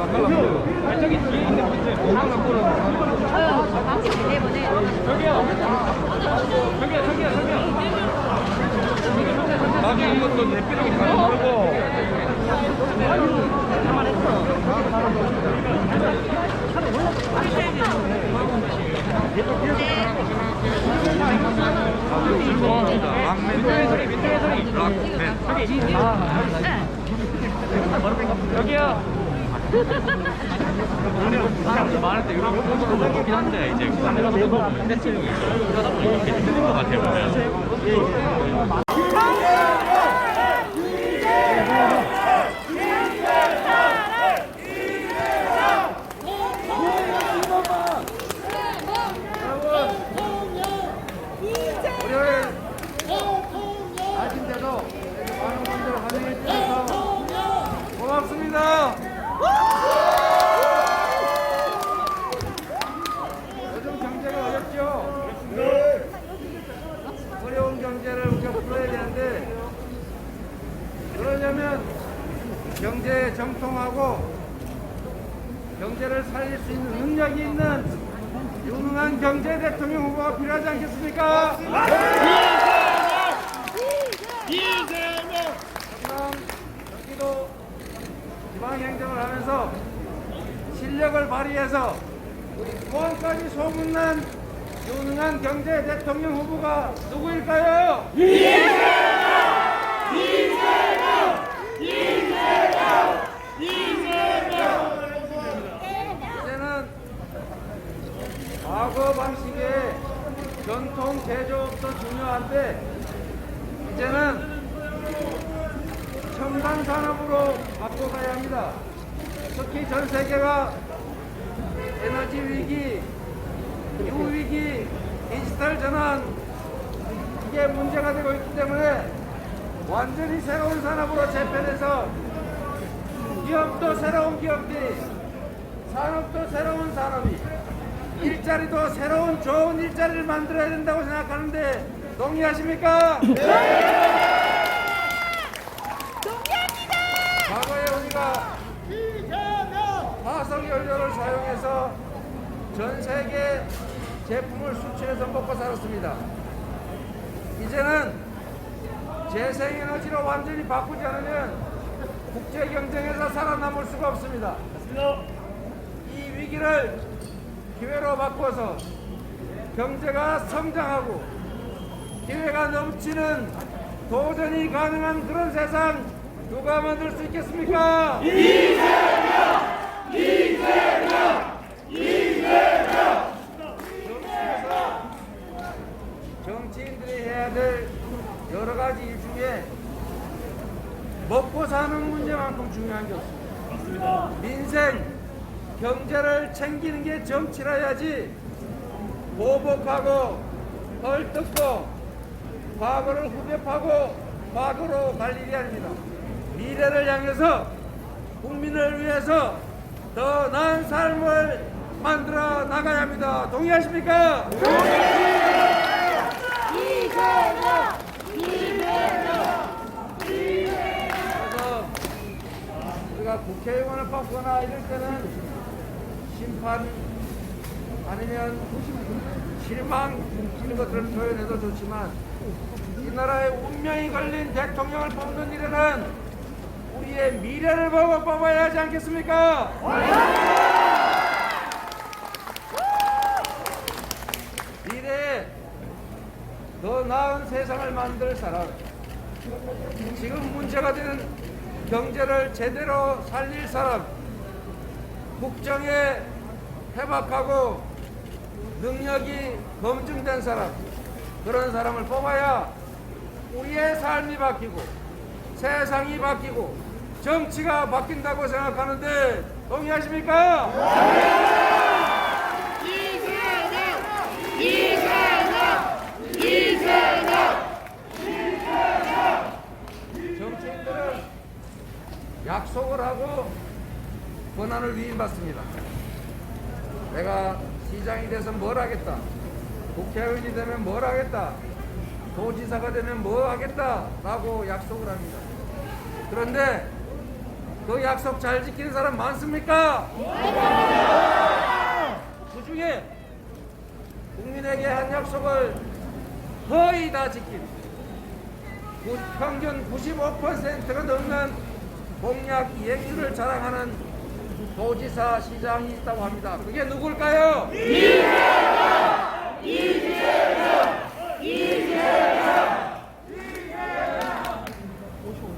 안 갈라. 저기 뒤에 있는 문제 장난 보러. 방식 때문에 저기요. 저기요, 저기요, 저기요. 나중에 이것도 내비두기 잘 모르고. 민트의 소리, 민트의 소리. 락맨. 여기요. 사람들 많을 때 이런 것도 좋긴 한데 이제 카메라 보고 댄스링이 그러다 보니까 이게 틀린 것 같아요 보면. 월요일 아침때도 많은 분들 환영해 주셔서 고맙습니다. 요즘 경제가 어렵죠? 어려운 경제를 우리가 풀어야 되는데 그러려면 정통하고 경제를 살릴 수 있는 능력이 있는 유능한 경제 대통령 후보가 필요하지 않겠습니까? 경남, 경기도 지방행정을 하면서 실력을 발휘해서 우리 포항까지 소문난 유능한 경제 대통령 후보가 누구일까요? 이제는 과거 방식의 전통 제조업도 중요한데 이제는 첨단 산업으로 바꿔가야 합니다. 특히 전 세계가 에너지 위기, 기후 위기, 디지털 전환 이게 문제가 되고 있기 때문에 완전히 새로운 산업으로 재편해서 기업도 새로운 기업이 산업도 새로운 산업이 일자리도 새로운 좋은 일자리를 만들어야 된다고 생각하는데 동의하십니까? 과거에 우리가 화석 연료를 사용해서 전 세계 제품을 수출해서 먹고 살았습니다. 이제는 재생에너지로 완전히 바꾸지 않으면 국제 경쟁에서 살아남을 수가 없습니다. 이 위기를 기회로 바꿔서 경제가 성장하고 기회가 넘치는 도전이 가능한 그런 세상 누가 만들 수 있겠습니까? 정치에서 정치인들이 해야 될 여러 가지 일 중에 먹고 사는 문제만큼 중요한 게 없습니다. 민생, 경제를 챙기는 게 정치라야지 보복하고 헐뜯고 과거를 후벼파고 과거로 갈 일이 아닙니다. 미래를 향해서 국민을 위해서 더 나은 삶을 만들어 나가야 합니다. 동의하십니까? 그래서 국회의원을 뽑거나 이럴 때는 심판 아니면 실망 이런 것들을 표현해도 좋지만 이 나라의 운명이 걸린 대통령을 뽑는 일에는 우리의 미래를 보고 뽑아야 하지 않겠습니까? 미래에 더 나은 세상을 만들 사람 지금 문제가 되는 경제를 제대로 살릴 사람 국정에 해박하고 능력이 검증된 사람 그런 사람을 뽑아야 우리의 삶이 바뀌고 세상이 바뀌고 정치가 바뀐다고 생각하는데 동의하십니까? 정치인들은 약속을 하고 권한을 위임받습니다. 내가 시장이 돼서 뭘 하겠다. 국회의원이 되면 뭘 하겠다. 도지사가 되면 뭐 하겠다. 라고 약속을 합니다. 그런데 그 약속 잘 지키는 사람 많습니까? 그 중에 국민에게 한 약속을 거의 다 지킨 구- 평균 95%가 넘는 공약 이행률을 자랑하는 도지사 시장이 있다고 합니다. 그게 누굴까요?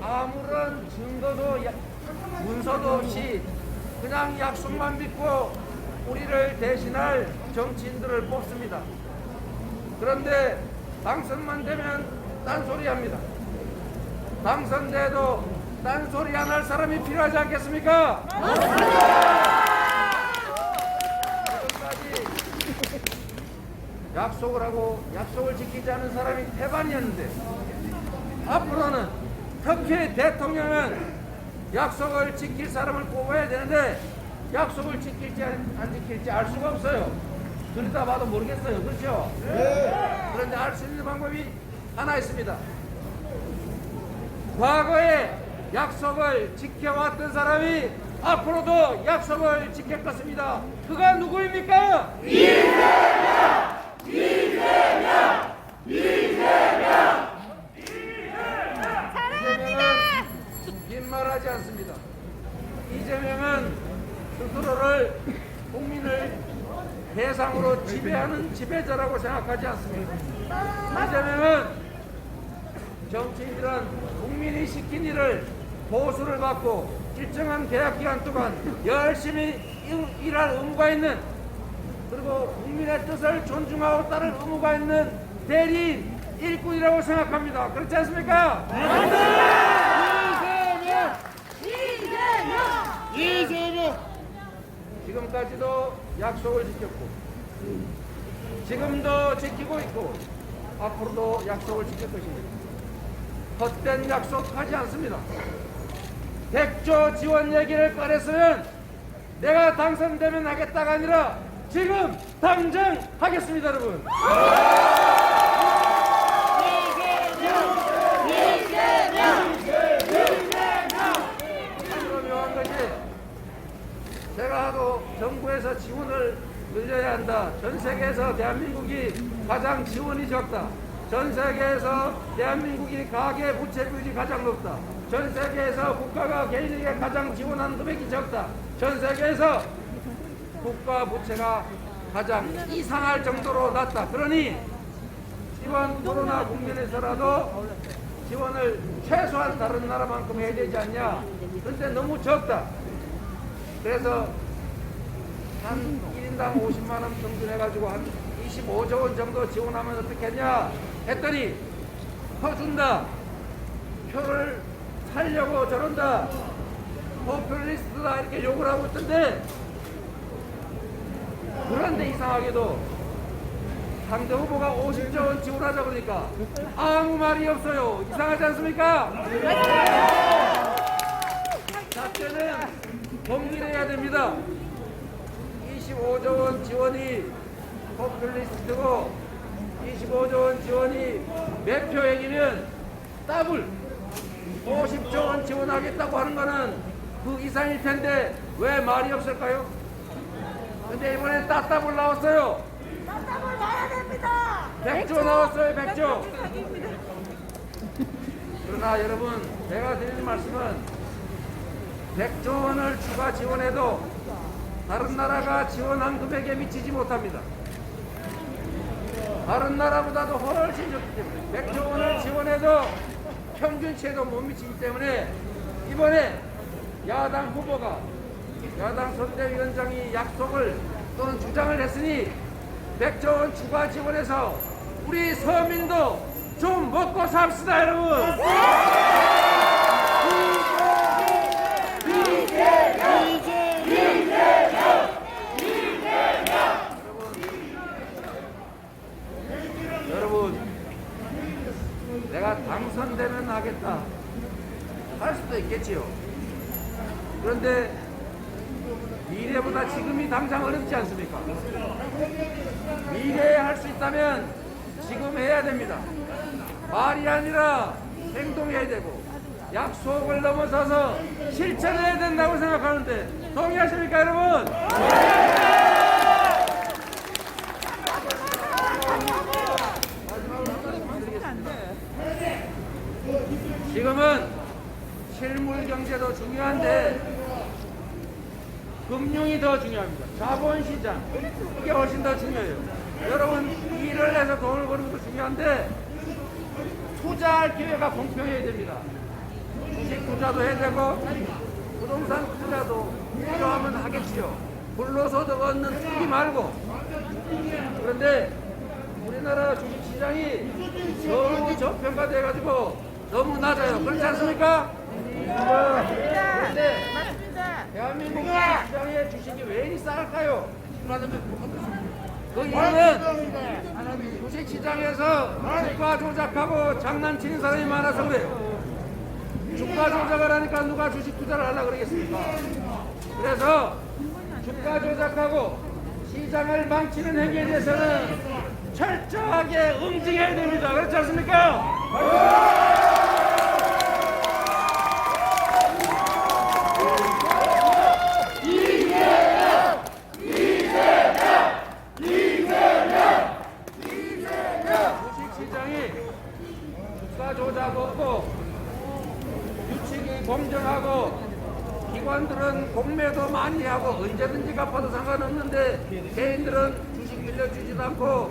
아무런 증거도 야- 문서도 없이 그냥 약속만 믿고 우리를 대신할 정치인들을 뽑습니다. 그런데 당선만 되면 딴소리 합니다. 당선돼도 딴소리 안 할 사람이 필요하지 않겠습니까? 약속을 하고 약속을 지키지 않은 사람이 태반이었는데 앞으로는 특히 대통령은 약속을 지킬 사람을 뽑아야 되는데 약속을 지킬지 안안 지킬지 알 수가 없어요. 들여다봐도 모르겠어요. 그렇죠? 그런데 알 수 있는 방법이 하나 있습니다. 과거에 약속을 지켜왔던 사람이 앞으로도 약속을 지킬 것입니다. 그가 누구입니까? 이재명은 빈말하지 않습니다. 이재명은 스스로를 국민을 대상으로 지배하는 지배자라고 생각하지 않습니다. 이재명은 정치인들은 국민이 시킨 일을 보수를 받고 일정한 계약 기간 동안 열심히 일- 일할 의무가 있는 그리고 국민의 뜻을 존중하고 따를 의무가 있는 대리인 일꾼이라고 생각합니다. 그렇지 않습니까? 이재명! 지금까지도 약속을 지켰고 지금도 지키고 있고 앞으로도 약속을 지킬 것입니다. 헛된 약속하지 않습니다. 백조 지원 얘기를 꺼냈으면 내가 당선되면 하겠다가 아니라 지금 당장 하겠습니다, 여러분. 제가 하도 정부에서 지원을 늘려야 한다. 전 세계에서 대한민국이 가장 지원이 적다. 전 세계에서 대한민국이 가계 부채 비율이 가장 높다. 전 세계에서 국가가 개인에게 가장 지원하는 금액이 적다. 전 세계에서 국가 부채가 가장 이상할 정도로 낮다. 그러니 이번 코로나 국면에서라도 지원을 최소한 다른 나라만큼 해야 되지 않냐. 그런데 너무 적다. 그래서 한 1인당 50만 원 평균 해가지고 한 25조 원 정도 지원하면 어떻겠냐 했더니 퍼준다. 표를 살려고 저런다. 포퓰리스트다 이렇게 욕을 하고 있던데 그런데 이상하게도 상대 후보가 50조 원 지원하자 그러니까 아무 말이 없어요. 이상하지 않습니까? 자체는 공개해야 됩니다. 25조 원 지원이 포퓰리스트고 25조 원 지원이 몇 표액이면 더블 50조 원 지원하겠다고 하는 거는 그 이상일 텐데 왜 말이 없을까요? 근데 이번엔 따따블 나왔어요. 답답을 봐야 됩니다. 100조 나왔어요, 100조. 그러나 여러분, 제가 드리는 말씀은 100조 원을 추가 지원해도 다른 나라가 지원한 금액에 미치지 못합니다. 다른 나라보다도 훨씬 적기 때문에 100조 원을 지원해도 평균치에도 못 미치기 때문에 이번에 야당 후보가 야당 선대위원장이 약속을 또는 주장을 했으니 100조 원 추가 지원해서 우리 서민도 좀 먹고 삽시다 여러분 당선되면 하겠다 할 수도 있겠지요 그런데 미래보다 지금이 당장 어렵지 않습니까? 미래에 할 수 있다면 지금 해야 됩니다. 말이 아니라 행동해야 되고 약속을 넘어서서 실천해야 된다고 생각하는데 동의하십니까 여러분? 지금은 실물 경제도 중요한데 금융이 더 중요합니다. 자본시장 이게 훨씬 더 중요해요. 여러분 일을 해서 돈을 버는 것도 중요한데 투자할 기회가 공평해야 됩니다. 주식 투자도 해야 되고 부동산 투자도 필요하면 하겠지요. 불로소득 얻는 투기 말고 그런데 우리나라 주식시장이 너무 저평가돼 가지고 너무 낮아요. 그렇지 않습니까? 그런데 대한민국 시장의 주식이 왜 이리 쌀까요? 그 이유는 주식 시장에서 주가 조작하고 장난치는 사람이 많아서 그래요. 주가 조작을 하니까 누가 주식 투자를 하려고 그러겠습니까? 그래서 주가 조작하고 시장을 망치는 행위에 대해서는 철저하게 응징해야 됩니다. 그렇지 않습니까? 주식시장이 주가 조작 없고 규칙이 공정하고 기관들은 공매도 많이 하고 언제든지 갚아도 상관없는데 개인들은 주식 빌려주지도 않고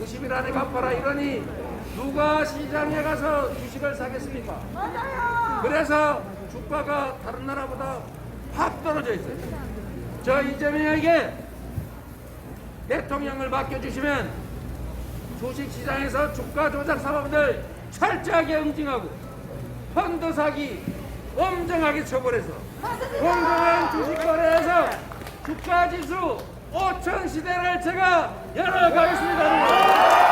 90일 안에 갚아라 이러니 누가 시장에 가서 주식을 사겠습니까? 맞아요. 그래서 주가가 다른 나라보다 확 떨어져 있어요. 저 이재명에게 대통령을 맡겨주시면 주식시장에서 주가 조작 사범들 철저하게 응징하고 펀드 사기 엄정하게 처벌해서 공정한 주식 거래에서 주가 지수 5천 시대를 제가 열어가겠습니다.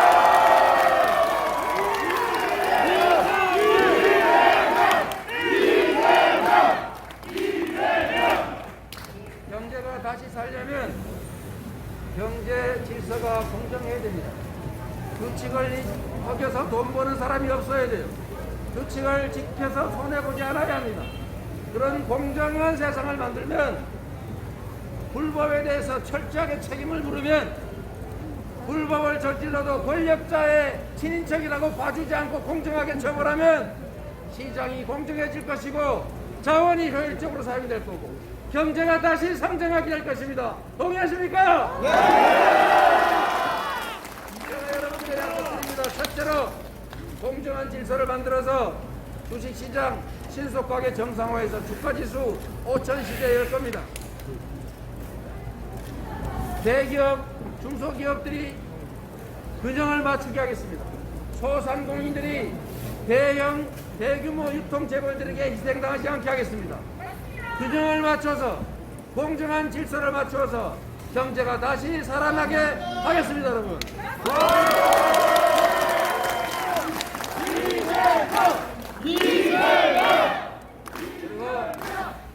다시 살려면 경제 질서가 공정해야 됩니다. 규칙을 어겨서 돈 버는 사람이 없어야 돼요. 규칙을 지켜서 손해보지 않아야 합니다. 그런 공정한 세상을 만들면 불법에 대해서 철저하게 책임을 물으면 불법을 저질러도 권력자의 친인척이라고 봐주지 않고 공정하게 처벌하면 시장이 공정해질 것이고 자원이 효율적으로 사용될 거고 경제가 다시 상승하게 될 것입니다. 동의하십니까? 제가 여러분들에게 말씀드립니다. 첫째로 공정한 질서를 만들어서 주식시장 신속하게 정상화해서 주가지수 5천 시대에 열 겁니다. 대기업, 중소기업들이 균형을 맞추게 하겠습니다. 소상공인들이 대형, 대규모 유통 재벌들에게 희생당하지 않게 하겠습니다. 균형을 맞춰서 공정한 질서를 맞추어서 경제가 다시 살아나게 하겠습니다, 여러분. 그리고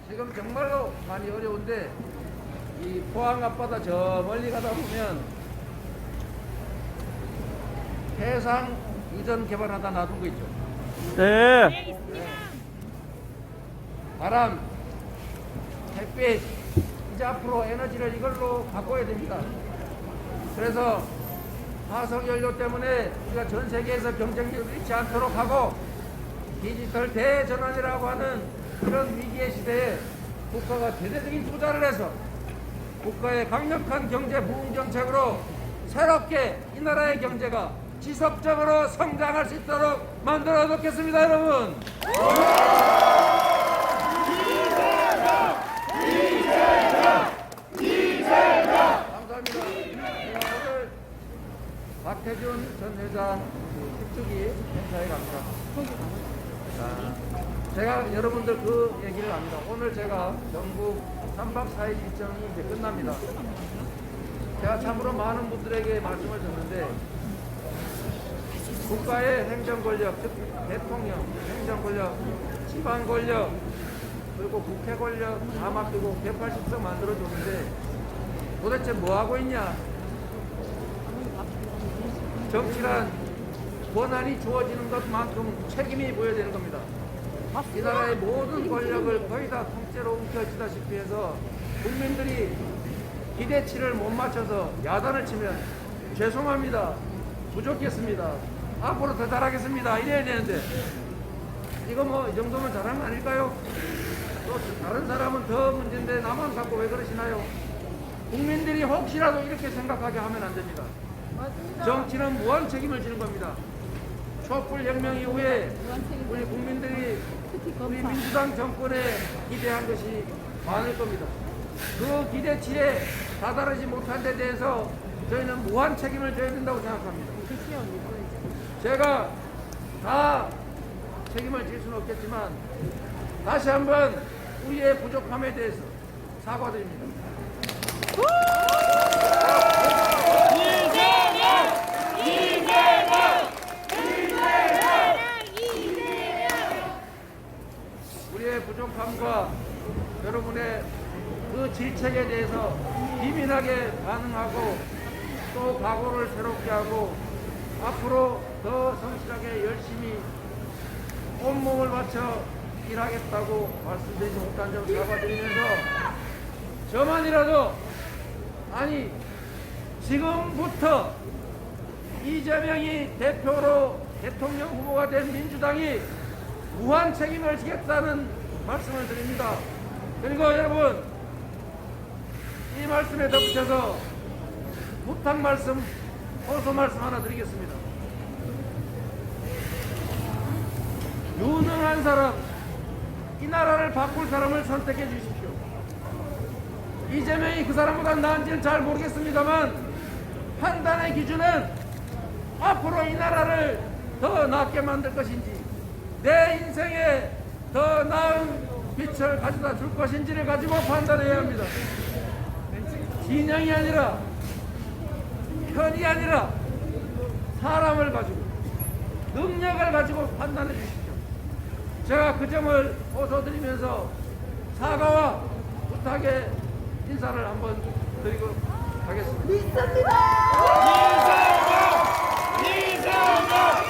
지금 정말로 많이 어려운데 이 포항 앞바다 저 멀리 가다 보면 해상 이전 개발하다 놔둔 거 있죠. 네. 바람, 햇빛, 이제 앞으로 에너지를 이걸로 바꿔야 됩니다. 그래서 화석 연료 때문에 우리가 전 세계에서 경쟁력을 잃지 않도록 하고 디지털 대전환이라고 하는 이런 위기의 시대에 국가가 대대적인 투자를 해서 국가의 강력한 경제 부흥 정책으로 새롭게 이 나라의 경제가 지속적으로 성장할 수 있도록 만들어 놓겠습니다, 여러분. 감사합니다. 네, 오늘 그 특주기 행사에 갑니다. 자, 제가 여러분들 그 얘기를 합니다. 오늘 제가 전국 3박 4일 일정이 이제 끝납니다. 제가 참으로 많은 분들에게 말씀을 드렸는데 국가의 행정 권력, 즉 대통령, 행정 권력, 지방 권력, 그리고 국회 권력 다 맡기고 180석 만들어 줬는데 도대체 뭐 하고 있냐? 정치란 권한이 주어지는 것만큼 책임이 보여야 되는 겁니다. 이 나라의 모든 권력을 거의 다 통째로 움켜쥐다시피 해서 국민들이 기대치를 못 맞춰서 야단을 치면 죄송합니다. 부족했습니다. 앞으로 더 잘하겠습니다. 이래야 되는데 이거 뭐 이 정도면 잘한 거 아닐까요? 또 다른 사람은 더 문제인데 나만 갖고 왜 그러시나요? 국민들이 혹시라도 이렇게 생각하게 하면 안 됩니다. 정치는 무한 책임을 지는 겁니다. 촛불 혁명 이후에 우리 국민들이 우리 민주당 정권에 기대한 것이 많을 겁니다. 그 기대치에 다다르지 못한 데 대해서 저희는 무한 책임을 져야 된다고 생각합니다. 제가 다 책임을 질 수는 없겠지만 다시 한번 우리의 부족함에 대해서 사과드립니다. 우리의 부족함과 여러분의 그 질책에 대해서 기민하게 반응하고 또 각오를 새롭게 하고 앞으로 더 성실하게 열심히 온몸을 바쳐 일하겠다고 말씀드리지 못한 점 사과드리면서 저만이라도 아니 지금부터 이재명이 대표로 대통령 후보가 된 민주당이 무한 책임을 지겠다는 말씀을 드립니다. 그리고 여러분 이 말씀에 덧붙여서 부탁 말씀, 호소 말씀 하나 드리겠습니다. 유능한 사람, 이 나라를 바꿀 사람을 선택해 주십시오. 이재명이 그 사람보다 나은지는 잘 모르겠습니다만 판단의 기준은 앞으로 이 나라를 더 낫게 만들 것인지 내 인생에 더 나은 빛을 가져다 줄 것인지를 가지고 판단해야 합니다. 진영이 아니라 편이 아니라 사람을 가지고 능력을 가지고 판단해 주십시오. 제가 그 점을 호소드리면서 사과와 부탁의 인사를 한번 드리고 가겠습니다. 믿습니다. 이게